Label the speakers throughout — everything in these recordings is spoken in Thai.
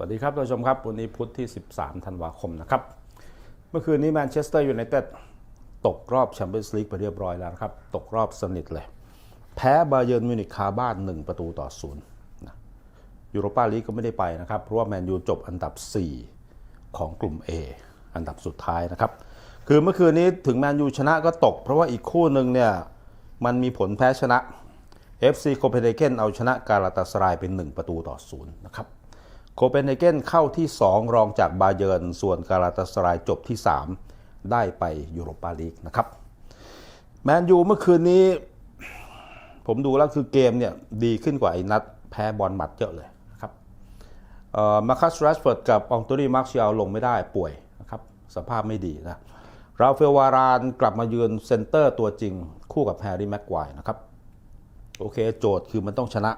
Speaker 1: วัสดีครับท่านผู้ชมครับ วันนี้พุธที่ 13 ธันวาคมนะครับ เมื่อคืนนี้แมนเชสเตอร์ยูไนเต็ดตกรอบแชมเปี้ยนส์ลีกไปเรียบร้อยแล้วนะครับ ตกรอบสนิทเลย แพ้บาเยิร์นมิวนิกคาบ้าน 1 ประตูต่อศูนย์นะยูโรปาลีกก็ไม่ได้ไปนะครับ เพราะว่าแมนยูจบอันดับ 4 ของกลุ่ม A อันดับสุดท้ายนะครับ คือเมื่อคืนนี้ถึงแมนยูชนะก็ตก เพราะว่าอีกคู่หนึ่งเนี่ยมันมีผลแพ้ชนะ FC โคเปนเฮเกนเอาชนะกาลาตาสรายเป็น 1 ประตูต่อศูนย์นะครับ โคเปนเฮเกนเข้าที่ 2 รองจากบาเยิร์นส่วนกาลาตาสรายจบที่ 3 ได้ไปยูโรปาลีกนะครับ แมนยูเมื่อคืนนี้ ผมดูแล้วคือเกมเนี่ยดีขึ้นกว่าไอ้นัดแพ้บอลหมัดเยอะเลยนะครับมาคัสแรชเฟิร์ดกับอองโตนีมาร์เชียลลงไม่ได้ป่วยนะครับสภาพไม่ดีนะราฟเอลวารานกลับมายืนเซนเตอร์ตัวจริงคู่กับแฮร์รี่แม็กควายนะครับโอเคโจทย์คือมันต้องชนะ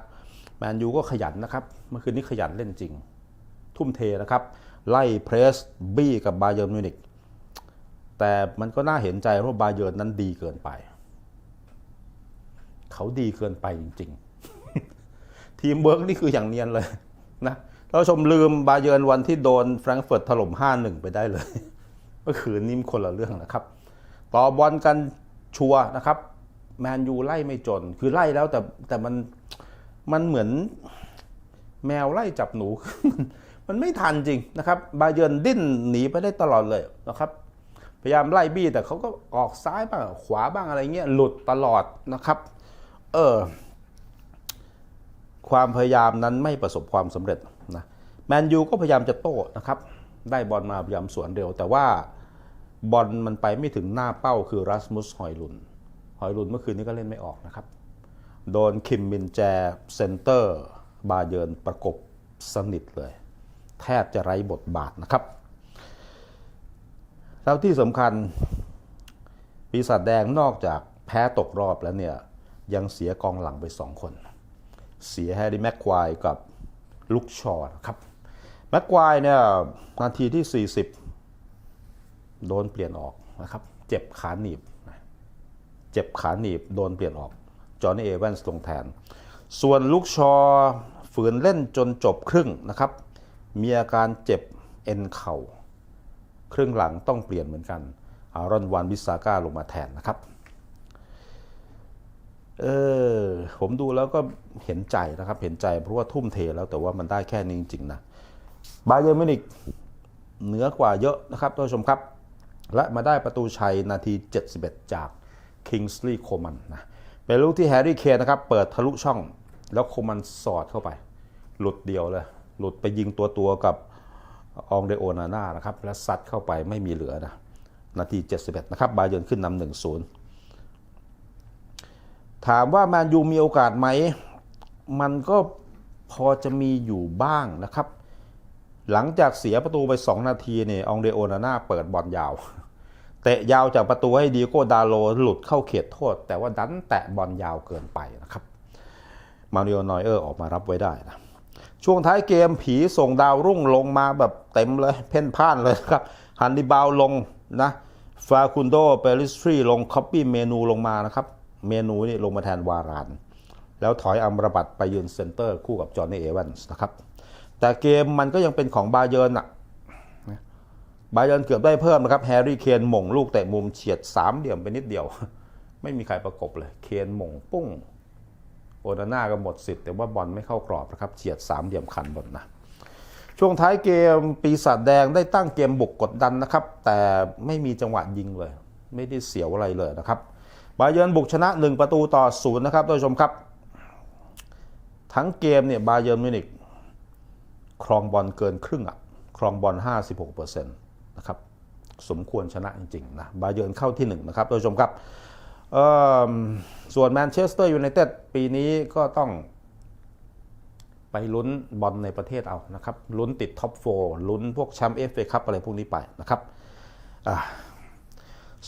Speaker 1: แมนยูก็ขยันนะครับ เมื่อคืนนี้ขยันเล่นจริง ทุ่มเทนะครับ ไล่เพรสบี้กับบาเยิร์นมิวนิกแต่มันก็น่าเห็นใจเพราะบาเยิร์นนั้นดีเกินไป เขาดีเกินไปจริง ๆ ทีมเวิร์กนี่คืออย่างเนียนเลยนะท่าชมลืมบาเยิร์นวันที่โดนแฟรงก์เฟิร์ตถล่ม 5-1 ไปได้เลยเมื่อคืนนี้มันคนละเรื่องนะครับ ต่อบอลกันชัวนะครับแมนยูไล่ไม่จน คือไล่แล้วแต่แต่มันมันเหมือนแมวไล่จับหนู มันไม่ทันจริงนะครับบาเยิร์นดิ้นหนีไปได้ตลอดเลยนะครับพยายามไล่บี้แต่เขาก็ออกซ้ายบ้างขวาบ้างอะไรเงี้ยหลุดตลอดนะครับเออความพยายามนั้นไม่ประสบความสำเร็จนะแมนยูก็พยายามจะโต้นะครับได้บอลมาพยายามสวนเร็ว แต่ว่าบอลมันไปไม่ถึงหน้าเป้าคือรัสมุสหอยลุนหอยลุนเมื่อคืนนี้ก็เล่นไม่ออกนะครับโดนคิมมินแจเซนเตอร์บาเยิร์นประกบสนิทเลย แทบจะไร้บทบาทนะครับ แล้วที่สำคัญปีศาจแดงนอกจากแพ้ตกรอบแล้วเนี่ยยังเสียกองหลังไปสองคน เสียแฮร์รี่แม็กควายกับลุกชอร์นะครับแม็กควายเนี่ยนาทีที่ 40 โดนเปลี่ยนออกนะครับเจ็บขาหนีบ เจ็บขาหนีบโดนเปลี่ยนออก จอห์นนี่เอแวนส์ลงแทน ส่วนลูกชอฝืนเล่นจนจบครึ่งนะครับ มีอาการเจ็บเอ็นเข่า ครึ่งหลังต้องเปลี่ยนเหมือนกันอารอนวานวิสาก้าลงมาแทนนะครับ เออผมดูแล้วก็เห็นใจนะครับ เห็นใจเพราะว่าทุ่มเทแล้วแต่ว่ามันได้แค่นี้จริงๆนะบาเยอร์มินิกเหนือกว่าเยอะนะครับท่านผู้ชมครับ และมาได้ประตูชัยนาที 71 จากคิงส์ลีย์โคมันนะเป็นลูกที่แฮร์รี่เคนนะครับ เปิดทะลุช่อง แล้วโคมันสอดเข้าไป หลุดเดียวเลย หลุดไปยิงตัวตัวๆกับอองเดโอนาน่านะครับแล้วซัดเข้าไปไม่มีเหลือนะนาที 71 นะครับบาเยิร์นขึ้นนำหนึ่งศูนย์ถามว่าแมนยูมีโอกาสไหม มันก็พอจะมีอยู่บ้างนะครับ หลังจากเสียประตูไป 2 นาทีเนี่ยองเดโอนาน่าเปิดบอลยาวเตะยาวจากประตูให้ดีโก้ดาโลหลุดเข้าเขตโทษ แต่ว่าดันแตะบอลยาวเกินไปนะครับ มาริโอนอยเออร์ออกมารับไว้ได้นะ ช่วงท้ายเกมผีส่งดาวรุ่งลงมาแบบเต็มเลย เพ่นพ่านเลยครับฮันดิบาลลงนะฟาคุนโดเปริสทรีลงคอปปี้เมนูลงมานะครับ เมนูนี่ลงมาแทนวาราน แล้วถอยอัมรบัตไปยืนเซนเตอร์คู่กับจอห์นนี่เอวันส์นะครับ แต่เกมมันก็ยังเป็นของบาเยิร์นอะบาเยิร์นเกือบได้เพิ่มนะครับแฮร์รี่เคนหม่งลูกเตะมุมเฉียดสามเหลี่ยมไปนิดเดียว ไม่มีใครประกบเลย เคนหม่งปุ้ง โอนาน่าก็หมดสิทธิ์แต่ว่าบอลไม่เข้ากรอบนะครับเฉียดสามเหลี่ยมขันบนนะช่วงท้ายเกมปีศาจแดงได้ตั้งเกมบุกกดดันนะครับ แต่ไม่มีจังหวะยิงเลย ไม่ได้เสียวอะไรเลยนะครับบาเยิร์นบุกชนะ 1 ประตูต่อศูนย์นะครับท่านผู้ชมครับ ทั้งเกมเนี่ยบาเยิร์นมิวนิกครองบอลเกินครึ่งอะครองบอล 56%นะครับสมควรชนะจริงๆนะบาเยิร์นเข้าที่1นะครับท่านผู้ชมครับ ส่วนแมนเชสเตอร์ยูไนเต็ดปีนี้ก็ต้องไปลุ้นบอลในประเทศเอานะครับ ลุ้นติดท็อปโฟลุ้นพวกแชมป์เอฟเอคัพอะไรพวกนี้ไปนะครับ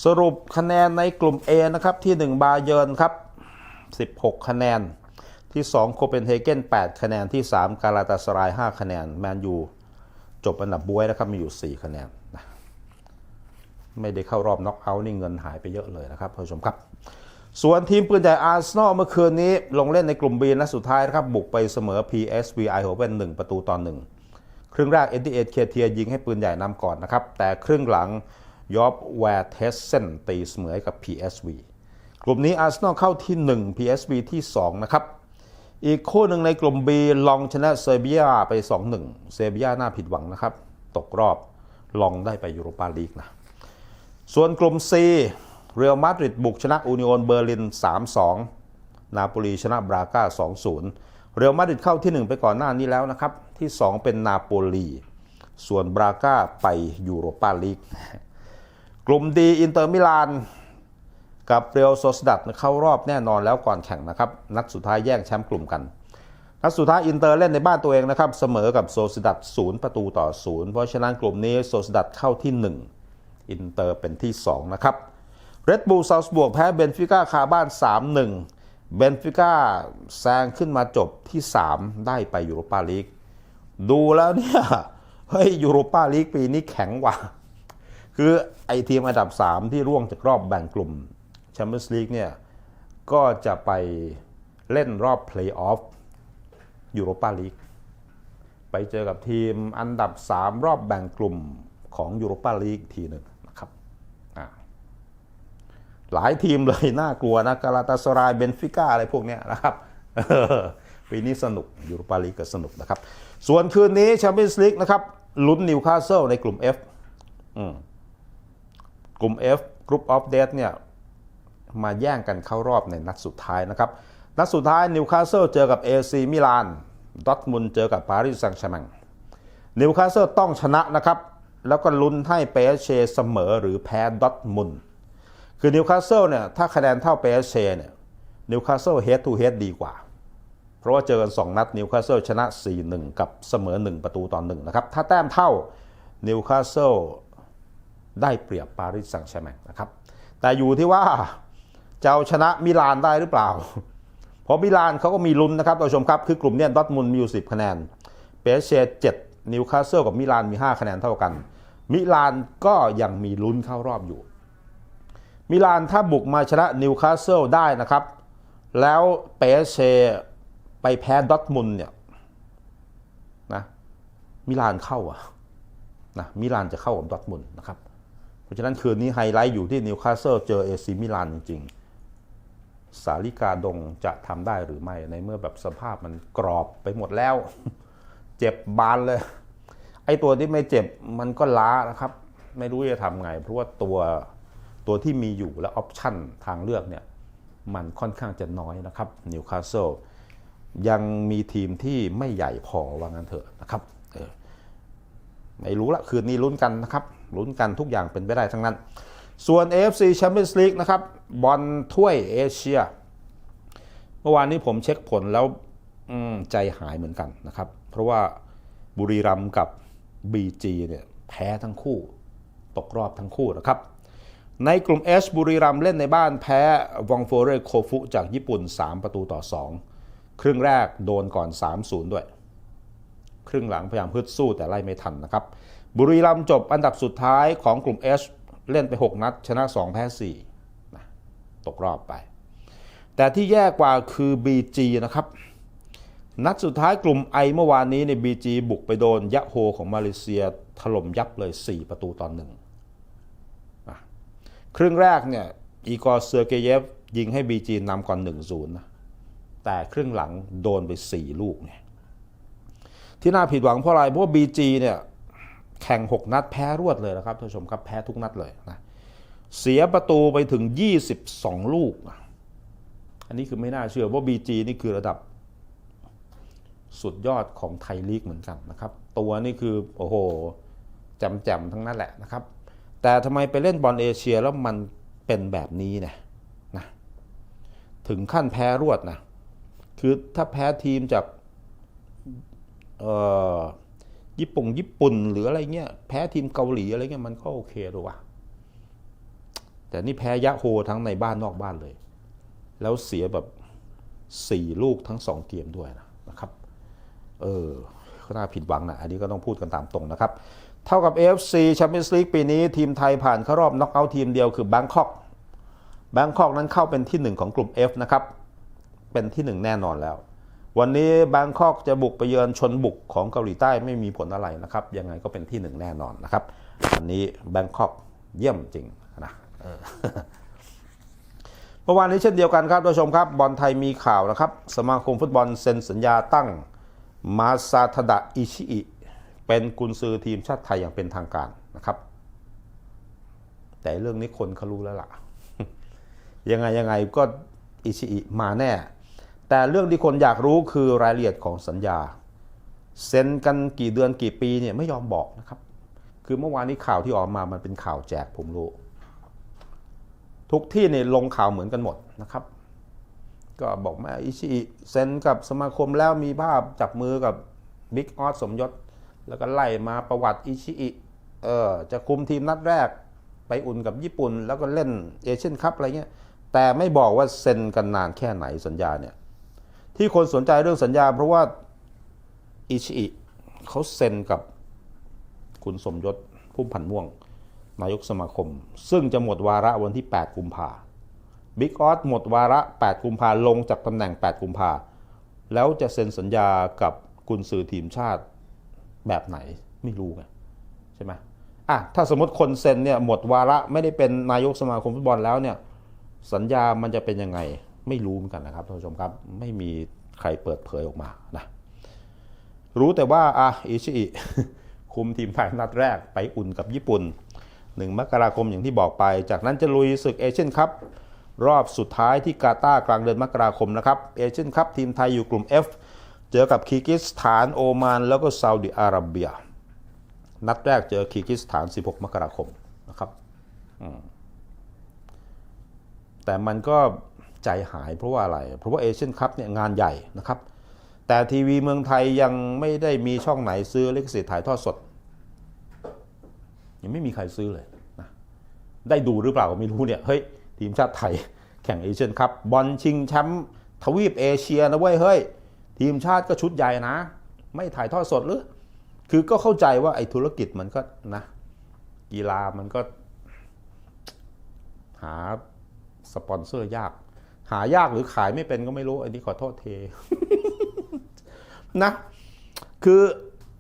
Speaker 1: สรุปคะแนนในกลุ่ม A นะครับที่ 1 บาเยิร์นครับ 16 คะแนน ที่ 2 โคเปนเฮเกน8 คะแนนที่ 3 กาลาตาสราย 5 คะแนน แมนยู จบอันดับบวยนะครับ มีอยู่ 4 คะแนน ไม่ได้เข้ารอบน็อกเอาท์นี่เงินหายไปเยอะเลยนะครับท่านผู้ชมครับ ส่วนทีมปืนใหญ่อาร์เซนอลเมื่อคืนนี้ ลงเล่นในกลุ่ม B นัดสุดท้ายนะครับบุกไปเสมอ PSV Eindhoven 1ประตูต่อ1ครึ่งแรกเอ็นดีเอเคเทียยิงให้ปืนใหญ่นำก่อนนะครับแต่ครึ่งหลังยอบแวร์เทสเซนตีเสมอกับ PSV กลุ่มนี้อาร์เซนอลเข้าที่ 1 PSV ที่ 2 นะครับ อีกคู่หนึ่งในกลุ่ม B ลองชนะเซเบียไป 2-1 เซเบียน่าผิดหวังนะครับ ตกรอบลองได้ไปยูโรปาลีกนะ ส่วนกลุ่ม C เรอัลมาดริดบุกชนะอูนิโอนเบอร์ลิน 3-2 นาโปลีชนะบราก้า 2-0 เรอัลมาดริดเข้าที่ 1 ไปก่อนหน้านี้แล้วนะครับ ที่ 2 เป็นนาโปลี ส่วนบราก้าไปยูโรปาลีก กลุ่มดีอินเตอร์มิลานกับเรอัลโซสดัดเข้ารอบแน่นอนแล้วก่อนแข่งนะครับ นัดสุดท้ายแย่งแชมป์กลุ่มกัน นัดสุดท้ายอินเตอร์เล่นในบ้านตัวเองนะครับ เสมอกับโซสดัด0ประตูต่อ0เพราะฉะนั้นกลุ่มนี้โซสดัดเข้าที่ 1 อินเตอร์เป็นที่ 2 นะครับเรดบูลซา s บวกแพ้เบนฟิก้าคาบ้าน 3-1 เบนฟิก้าแซงขึ้นมาจบที่ 3 ได้ไปยูโรปาลีก ดูแล้วเนี่ย เฮ้ยยูโรปาลีกปีนี้แข็งว่าคือไอทีมอันดับ 3 ที่ร่วงจากรอบแบ่งกลุ่มแชมเปี้ยนส์ลีกเนี่ย ก็จะไปเล่นรอบเพลย์ออฟยูโรปาลีก ไปเจอกับทีมอันดับ 3 รอบแบ่งกลุ่มของยูโรปาลีกทีหนึ่ง หลายทีมเลยน่ากลัวนะกาลาตาสรายเบนฟิก้าอะไรพวกนี้นะครับปีนี้สนุกยูโรปาลีกก็สนุกนะครับ ส่วนคืนนี้แชมเปี้ยนส์ลีกนะครับลุ้นนิวคาสเซิลในกลุ่ม F อืมกลุ่ม F Group of Death เนี่ยมาแย่งกันเข้ารอบในนัดสุดท้ายนะครับ นัดสุดท้ายนิวคาสเซิลเจอกับ AC มิลานดอทมุนเจอกับปารีสแซงต์แชร์แมงนิวคาสเซิลต้องชนะนะครับ แล้วก็ลุ้นให้เปเชเสมอหรือแพ้ดอทมุน คือนิวคาสเซิลเนี่ยถ้าคะแนนเท่าเปเชเนี่ยนิวคาสเซิลเฮดทูเฮดดีกว่า เพราะว่าเจอกัน 2 นัดนิวคาสเซิลชนะ 4-1 กับเสมอ 1 ประตูต่อ1นะครับ ถ้าแต้มเท่านิวคาสเซิลได้เปรียบปารีสแซงต์แชร์แมงนะครับ แต่อยู่ที่ว่าจะเอาชนะมิลานได้หรือเปล่า เพราะมิลานเขาก็มีลุ้นนะครับท่านผู้ชมครับ คือกลุ่มเนี้ยดอทมุนมีอยู่ 10 คะแนน เปเชเจ็ดนิวคาสเซิลกับมิลานมี 5 คะแนนเท่ากัน มิลานก็ยังมีลุ้นเข้ารอบอยู่ มิลานถ้าบุกมาชนะนิวคาสเซิลได้นะครับ แล้วเปเชไปแพ้ดอทมุนเนี่ยนะมิลานเข้าอะนะมิลานจะเข้ากับดอทมุนนะครับ เพราะฉะนั้นคืนนี้ไฮไลท์อยู่ที่นิวคาสเซิลเจอเอซีมิลานจริงๆ สาลิกาดงจะทำได้หรือไม่ในเมื่อแบบสภาพมันกรอบไปหมดแล้ว เจ็บบานเลย ไอตัวที่ไม่เจ็บมันก็ล้านะครับ ไม่รู้จะทำไง เพราะว่าตัว ตัวที่มีอยู่และออปชั่นทางเลือกเนี่ยมันค่อนข้างจะน้อยนะครับนิวคาสเซิลยังมีทีมที่ไม่ใหญ่พอว่างั้นเถอะนะครับออไม่รู้ละคืนนี้ลุ้นกันนะครับลุ้นกันทุกอย่างเป็นไปได้ทั้งนั้น ส่วน AFC Champions League นะครับบอลถ้วยเอเชีย เมื่อวานนี้ผมเช็คผลแล้วใจหายเหมือนกันนะครับ เพราะว่าบุรีรัมย์กับ BG เนี่ยแพ้ทั้งคู่ ตกรอบทั้งคู่นะครับ ในกลุ่ม H บุรีรัมเล่นในบ้านแพ้วองโฟเรโคฟุจากญี่ปุ่น 3 ประตูต่อ 2 ครึ่งแรกโดนก่อน 3-0 ด้วย ครึ่งหลังพยายามฮึดสู้แต่ไล่ไม่ทันนะครับ บุรีรัมจบอันดับสุดท้ายของกลุ่ม H เล่นไป 6 นัด ชนะ 2 แพ้4นะตกรอบไป แต่ที่แย่กว่าคือ BG นะครับ นัดสุดท้ายกลุ่ม I เมื่อวานนี้ใน BG บุกไปโดนยะโฮของมาเลเซียถล่มยับเลย 4 ประตูตอนหนึ่ง ครึ่งแรกเนี่ยอีกอร์เซอร์เกเยฟยิงให้ BG นำก่อน 1-0นะแต่ครึ่งหลังโดนไป 4 ลูกเนี่ยที่น่าผิดหวังเพราะอะไรเพราะว่า BG เนี่ยแข่ง 6 นัดแพ้รวดเลยนะครับท่านผู้ชมครับแพ้ทุกนัดเลยนะเสียประตูไปถึง 22 ลูก อันนี้คือไม่น่าเชื่อว่า BG นี่คือระดับสุดยอดของไทยลีกเหมือนกันนะครับ ตัวนี่คือ โอ้โห แจมๆ ทั้งนั้นแหละนะครับ แต่ทำไมไปเล่นบอลเอเชียแล้วมันเป็นแบบนี้เนี่ยนะถึงขั้นแพ้รวดนะคือถ้าแพ้ทีมจากญี่ปุ่งญี่ปุ่นหรืออะไรเงี้ยแพ้ทีมเกาหลีอะไรเงี้ยมันก็โอเคดูว่ะแต่นี่แพ้ยะโฮทั้งในบ้านนอกบ้านเลย แล้วเสียแบบสี่ลูกทั้งสองเกมด้วยนะนะครับ เออก็น่าผิดหวังนะ อันนี้ก็ต้องพูดกันตามตรงนะครับ เท่ากับ AFC Champions League ปีนี้ทีมไทยผ่านเข้ารอบน็อกเอาท์ทีมเดียวคือ Bangkok Bangkok นั้นเข้าเป็นที่หนึ่งของกลุ่ม F นะครับ เป็นที่หนึ่งแน่นอนแล้ว วันนี้แบงคอกจะบุกไปเยือนชนบุกของเกาหลีใต้ไม่มีผลอะไรนะครับ ยังไงก็เป็นที่หนึ่งแน่นอนนะครับ อันนี้แบงคอกเยี่ยมจริงนะเออเมื่อวานนี้เช่นเดียวกันครับท่านผู้ชมครับบอลไทยมีข่าวนะครับ สมาคมฟุตบอลเซ็นสัญญาตั้งมาซาทดะอิชิอิ เป็นกุนซือทีมชาติไทยอย่างเป็นทางการนะครับ แต่เรื่องนี้คนเขารู้แล้วล่ะ ยังไงยังไงก็อิชิอิมาแน่ แต่เรื่องที่คนอยากรู้คือรายละเอียดของสัญญา เซ็นกันกี่เดือนกี่ปีเนี่ยไม่ยอมบอกนะครับ คือเมื่อวานนี้ข่าวที่ออกมามันเป็นข่าวแจกผมรู้ ทุกที่เนี่ยลงข่าวเหมือนกันหมดนะครับ ก็บอกมาอิชิอิเซ็นกับสมาคมแล้วมีภาพจับมือกับบิ๊กออสสมยศ แล้วก็ไล่มาประวัติอิชิอิเออจะคุมทีมนัดแรกไปอุ่นกับญี่ปุ่น แล้วก็เล่นเอเชียนคัพอะไรเงี้ยแต่ไม่บอกว่าเซ็นกันนานแค่ไหนสัญญาเนี่ยที่คนสนใจเรื่องสัญญา เพราะว่าอิชิอิเขาเซ็นกับคุณสมยศพุ่มพันม่วง นายกสมาคม ซึ่งจะหมดวาระวันที่ 8 กุมภาบิ๊กออสหมดวาระ 8 กุมภาลงจากตำแหน่ง 8 กุมภาแล้วจะเซ็นสัญญากับกุนซือทีมชาติ แบบไหนไม่รู้ไงใช่ไหมอะถ้าสมมติคนเซ็นเนี่ยหมดวาระไม่ได้เป็นนายกสมาคมฟุตบอลแล้วเนี่ยสัญญามันจะเป็นยังไงไม่รู้เหมือนกันนะครับท่านผู้ชมครับไม่มีใครเปิดเผยออกมานะรู้แต่ว่าอะอิชิอิคุมทีมไทยนัดแรกไปอุ่นกับญี่ปุ่น 1 มกราคมอย่างที่บอกไป จากนั้นจะลุยศึกเอเชียนคัพรอบสุดท้ายที่กาตาร์กลางเดือนมกราคมนะครับเอเชียนคัพทีมไทยอยู่กลุ่ม F เจอกับคีร์กิสถานโอมาน แล้วก็ซาอุดิอาระเบีย นัดแรกเจอคีร์กิสถาน 16 มกราคมนะครับแต่มันก็ใจหายเพราะว่าอะไร เพราะว่าเอเชียนคัพเนี่ยงานใหญ่นะครับ แต่ทีวีเมืองไทยยังไม่ได้มีช่องไหนซื้อลิขสิทธิ์ถ่ายทอดสด ยังไม่มีใครซื้อเลยนะได้ดูหรือเปล่าก็ไม่รู้เนี่ยเฮ้ยทีมชาติไทย แข่งเอเชียนคัพบอลชิงแชมป์ทวีปเอเชียนะเว้ยเฮ้ย ทีมชาติก็ชุดใหญ่นะ ไม่ถ่ายทอดสดหรือ คือก็เข้าใจว่าไอ้ธุรกิจมันก็นะ กีฬามันก็ หาสปอนเซอร์ยาก หายากหรือขายไม่เป็นก็ไม่รู้ อันนี้ขอโทษเท นะ คือ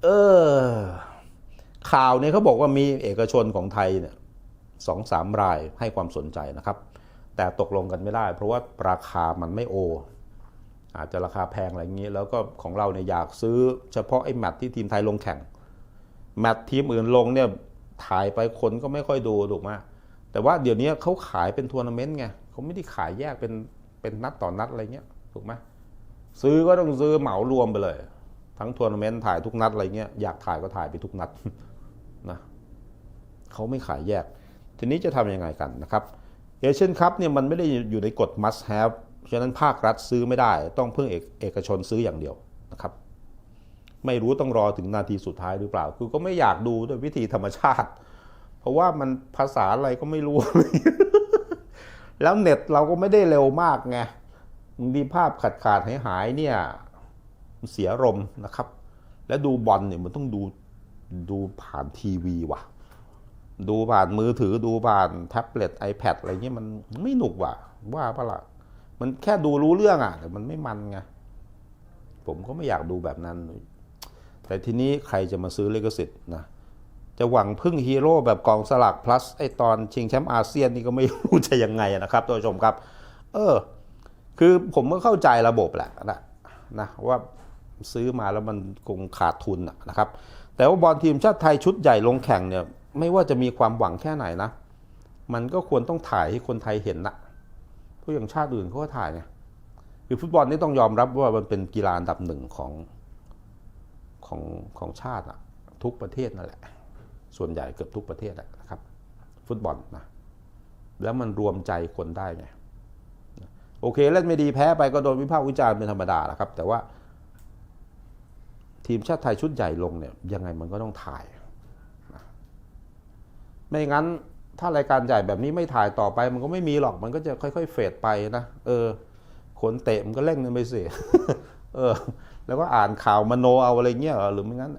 Speaker 1: เออ ข่าวเนี่ยเขาบอกว่ามีเอกชนของไทยเนี่ยสองสามรายให้ความสนใจนะครับ แต่ตกลงกันไม่ได้ เพราะว่าราคามันไม่โอ อาจจะราคาแพงอะไรอย่างนี้ แล้วก็ของเราเนี่ยอยากซื้อเฉพาะไอ้แมตที่ทีมไทยลงแข่งแมตทีมอื่นลงเนี่ยถ่ายไปคนก็ไม่ค่อยดูถูกไหมแต่ว่าเดี๋ยวนี้เขาขายเป็นทัวร์นาเมนต์ไงเขาไม่ได้ขายแยกเป็นเป็นนัดต่อนนัดอะไรเงี้ยถูกไหมซื้อก็ต้องซื้อเหมารวมไปเลย ทั้งทัวร์นาเมนต์ถ่ายทุกนัดอะไรเงี้ยอยากถ่ายก็ถ่ายไปทุกนัดนะเขาไม่ขายแยก ทีนี้จะทำยังไงกันนะครับเอเชียนคัพเนี่ยมันไม่ได้อยู่ในกฎ must have ฉะนั้นภาครัฐซื้อไม่ได้ ต้องเพิ่งเอกเอกชนซื้ออย่างเดียวนะครับ ไม่รู้ต้องรอถึงนาทีสุดท้ายหรือเปล่า คือก็ไม่อยากดูด้วยวิธีธรรมชาติ เพราะว่ามันภาษาอะไรก็ไม่รู้ แล้วเน็ตเราก็ไม่ได้เร็วมากไงมีภาพขาดขาดหายหายเนี่ยเสียรมนะครับ แล้วดูบอลเนี่ยมันต้องดูดูผ่านทีวีว่ะ ดูผ่านมือถือดูผ่านแท็บเล็ต iPad อะไรเงี้ยมันไม่หนุกว่ะว่าปะละ่ะ มันแค่ดูรู้เรื่องอะแต่มันไม่มันไงผมก็ไม่อยากดูแบบนั้น แต่ทีนี้ใครจะมาซื้อลิขสิทธิ์นะจะหวังพึ่งฮีโร่แบบกองสลาก plus ไอตอนชิงแชมป์อาเซียนนี่ก็ไม่รู้จะยังไงนะครับท่านผู้ชมครับ เออ คือผมก็เข้าใจระบบแหละนะนะว่าซื้อมาแล้วมันคงขาดทุนนะครับ แต่ว่าบอลทีมชาติไทยชุดใหญ่ลงแข่งเนี่ย ไม่ว่าจะมีความหวังแค่ไหนนะ มันก็ควรต้องถ่ายให้คนไทยเห็นนะ เพราะอย่างชาติอื่นเขาก็ถ่ายไงคือฟุตบอลนี่ต้องยอมรับว่ามันเป็นกีฬาอันดับหนึ่งของของของชาติอะทุกประเทศนั่นแหละ ส่วนใหญ่เกือบทุกประเทศนะครับ ฟุตบอลนะแล้วมันรวมใจคนได้ไงโอเคเล่นไม่ดีแพ้ไปก็โดนวิพากษ์วิจารณ์เป็นธรรมดาแหละครับ แต่ว่า ทีมชาติไทยชุดใหญ่ลงเนี่ยยังไงมันก็ต้องถ่าย ไม่งั้น ถ้ารายการใหญ่แบบนี้ไม่ถ่ายต่อไป มันก็ไม่มีหรอกมันก็จะค่อย ๆ เฟดไปนะเออคนเตะมันก็เร่งกันไปสิเออ แล้วก็อ่านข่าวมโนเอาอะไรเงี้ยหรือไม่งั้น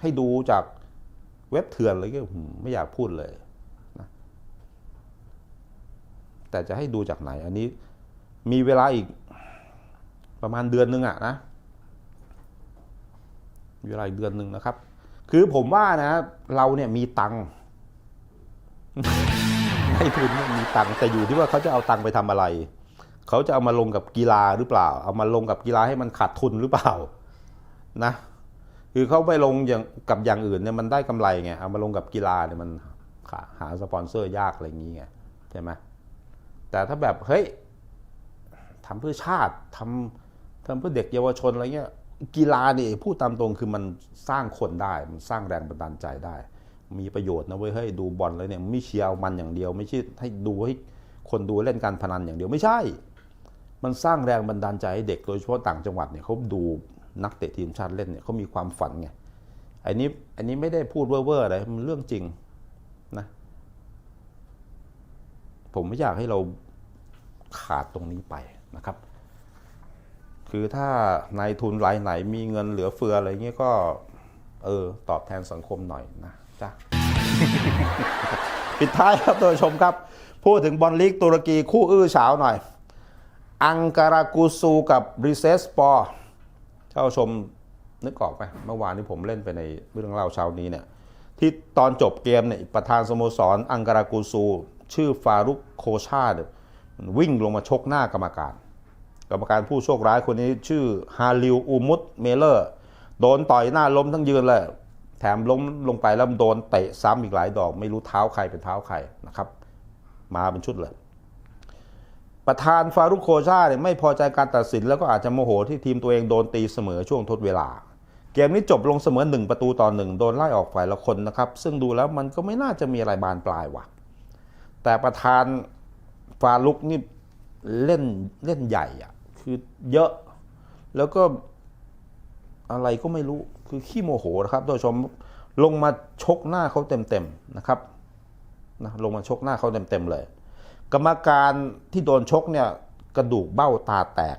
Speaker 1: ให้ดูจากเว็บเถื่อนอะไรก็หืมไม่อยากพูดเลยนะแต่จะให้ดูจากไหน อันนี้มีเวลาอีกประมาณเดือนหนึ่งอะนะมีเวลาอีกเดือนหนึ่งนะครับ คือผมว่านะ เราเนี่ยมีตังค์ ให้ทุนเนี่ยมีตังค์แต่อยู่ที่ว่าเขาจะเอาตังค์ไปทำอะไร เขาจะเอามาลงกับกีฬาหรือเปล่า เอามาลงกับกีฬาให้มันขาดทุนหรือเปล่านะคือเขาไปลงอย่างกับอย่างอื่นเนี่ยมันได้กำไรไงเอามาลงกับกีฬาเนี่ยมันหาหาสปอนเซอร์ยากอะไรอย่างนี้ไงใช่ไหมแต่ถ้าแบบเฮ้ยทำเพื่อชาติทำทำเพื่อเด็กเยาวชนอะไรเงี้ยกีฬานี่พูดตามตรงคือมันสร้างคนได้ มันสร้างแรงบันดาลใจได้ มีประโยชน์นะเว้ยเฮ้ยดูบอลเลยเนี่ยไม่เชียร์มันอย่างเดียว ไม่ใช่ให้ดูให้คนดูเล่นการพนันอย่างเดียวไม่ใช่ มันสร้างแรงบันดาลใจให้เด็กโดยเฉพาะต่างจังหวัดเนี่ยเขาดูนักเตะทีมชาติเล่นเนี่ยเขามีความฝันไงอันนี้อันนี้ไม่ได้พูดเว่อร์ๆอะไรมันเรื่องจริงนะผมไม่อยากให้เราขาดตรงนี้ไปนะครับ คือถ้านายทุนรายไหนมีเงินเหลือเฟืออะไรเงี้ยก็เออตอบแทนสังคมหน่อยนะ จ้ะปิดท้ายครับท่านผู้ชมครับ พูดถึงบอลลีกตุรกีคู่อื้อฉาวหน่อย อังการากูซูกับริเซสปอร์ท่านผู้ชมนึกออกไหมเมื่อวานที่ผมเล่นไปในเรื่องเล่าเช้านี้เนี่ยที่ตอนจบเกมเนี่ยประธานสโมสรอังการากูซู ชื่อฟารุกโคชาเนี่ยวิ่งลงมาชกหน้ากรรมการ กรรมการผู้โชคร้ายคนนี้ชื่อฮาริวอูมุตเมเลอร์ โดนต่อยหน้าล้มทั้งยืนเลย แถมล้มลงไปแล้วโดนเตะซ้ำอีกหลายดอก ไม่รู้เท้าใครเป็นเท้าใครนะครับ มาเป็นชุดเลยประธานฟารุโคชาเนี่ยไม่พอใจการตัดสินแล้วก็อาจจะโมโหที่ทีมตัวเองโดนตีเสมอช่วงทดเวลา เกมนี้จบลงเสมอหนึ่งประตูต่อหนึ่งโดนไล่ออกฝ่ายละคนนะครับ ซึ่งดูแล้วมันก็ไม่น่าจะมีอะไรบานปลายว่ะ แต่ประธานฟารุกนี่เล่นเล่นใหญ่อะคือเยอะ แล้วก็ อะไรก็ไม่รู้คือขี้โมโหนะครับท่านผู้ชมลงมาชกหน้าเขาเต็มๆนะครับนะลงมาชกหน้าเขาเต็มๆเลย กรรมการที่โดนชกเนี่ยกระดูกเบ้าตาแตก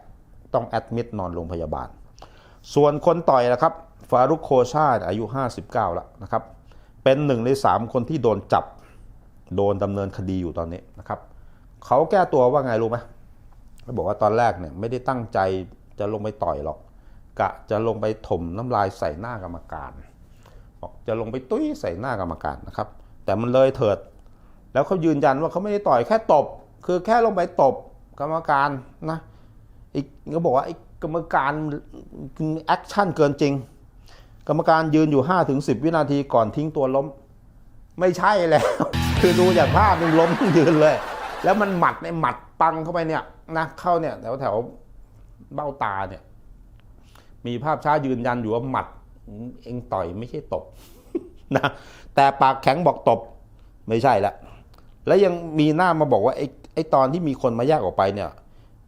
Speaker 1: ต้องแอดมิดนอนโรงพยาบาล ส่วนคนต่อยนะครับฟารุกโคชาอายุ 59 แล้วนะครับ เป็นหนึ่งในสามคนที่โดนจับโดนดำเนินคดีอยู่ตอนนี้นะครับเขาแก้ตัวว่าไงรู้ไหมเขาบอกว่าตอนแรกเนี่ยไม่ได้ตั้งใจจะลงไปต่อยหรอก กะจะลงไปถมน้ำลายใส่หน้ากรรมการบอกจะลงไปตุ้ยใส่หน้ากรรมการนะครับ แต่มันเลยเถิด แล้วเขายืนยันว่าเขาไม่ได้ต่อยแค่ตบ คือแค่ลงไปตบกรรมการนะอีกก็บอกว่าไอ้กรรมการแอคชั่นเกินจริง กรรมการยืนอยู่5-10 วินาทีก่อนทิ้งตัวล้ม ไม่ใช่แล้ว คือดูจากภาพมันล้มยืนเลย แล้วมันหมัดในหมัดปังเข้าไปเนี่ยนะเข้าเนี่ยแถวแถวเบ้าตาเนี่ย มีภาพช้ายืนยันอยู่ว่าหมัด เองต่อยไม่ใช่ตบนะแต่ปากแข็งบอกตบไม่ใช่ละแล้วยังมีหน้ามาบอกว่าไอ้ไอ้ตอนที่มีคนมาแยกออกไปเนี่ย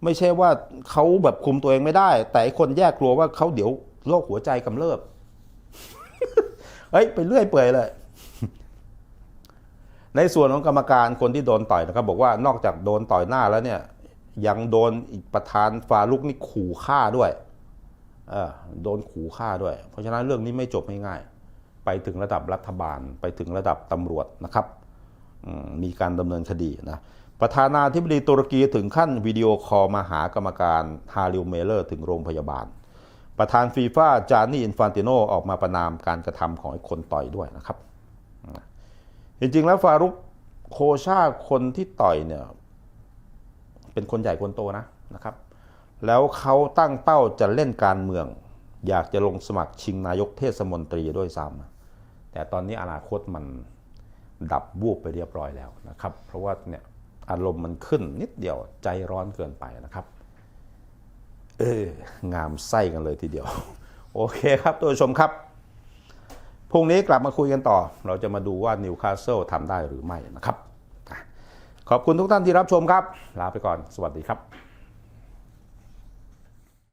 Speaker 1: ไม่ใช่ว่าเขาแบบคุมตัวเองไม่ได้ แต่ไอ้คนแยกกลัวว่าเขาเดี๋ยวโรคหัวใจกำเริบเฮ้ยไปเรื่อยเปื่อยเลยในส่วนของกรรมการคนที่โดนต่อยนะครับ บอกว่านอกจากโดนต่อยหน้าแล้วเนี่ย ยังโดนอีกประธานฟารุกนี่ขู่ฆ่าด้วย โดนขู่ฆ่าด้วย เพราะฉะนั้นเรื่องนี้ไม่จบง่ายๆไปถึงระดับรัฐบาล ไปถึงระดับตำรวจนะครับมมีการดำเนินคดีนะประธานาธิบดีตุรกีถึงขั้นวิดีโอคอลมาหากรรมการฮาริวเมเลอร์ถึงโรงพยาบาล ประธานฟีฟ่าจานี่อินฟานติโนออกมาประนามการกระทำของไอ้คนต่อยด้วยนะครับ จริงๆแล้วฟารุกโคชาคนที่ต่อยเนี่ยเป็นคนใหญ่คนโตนะนะครับ แล้วเขาตั้งเป้าจะเล่นการเมือง อยากจะลงสมัครชิงนายกเทศมนตรีด้วยซ้ำแต่ตอนนี้อนาคตมันดับวูบไปเรียบร้อยแล้วนะครับ เพราะว่าเนี่ยอารมณ์มันขึ้นนิดเดียวใจร้อนเกินไปนะครับ เอองามไส้กันเลยทีเดียว โอเคครับตัวชมครับพรุ่งนี้กลับมาคุยกันต่อ เราจะมาดูว่านิวคาสเซิลทำได้หรือไม่นะครับ ขอบคุณทุกท่านที่รับชมครับ ลาไปก่อน สวัสดีครับ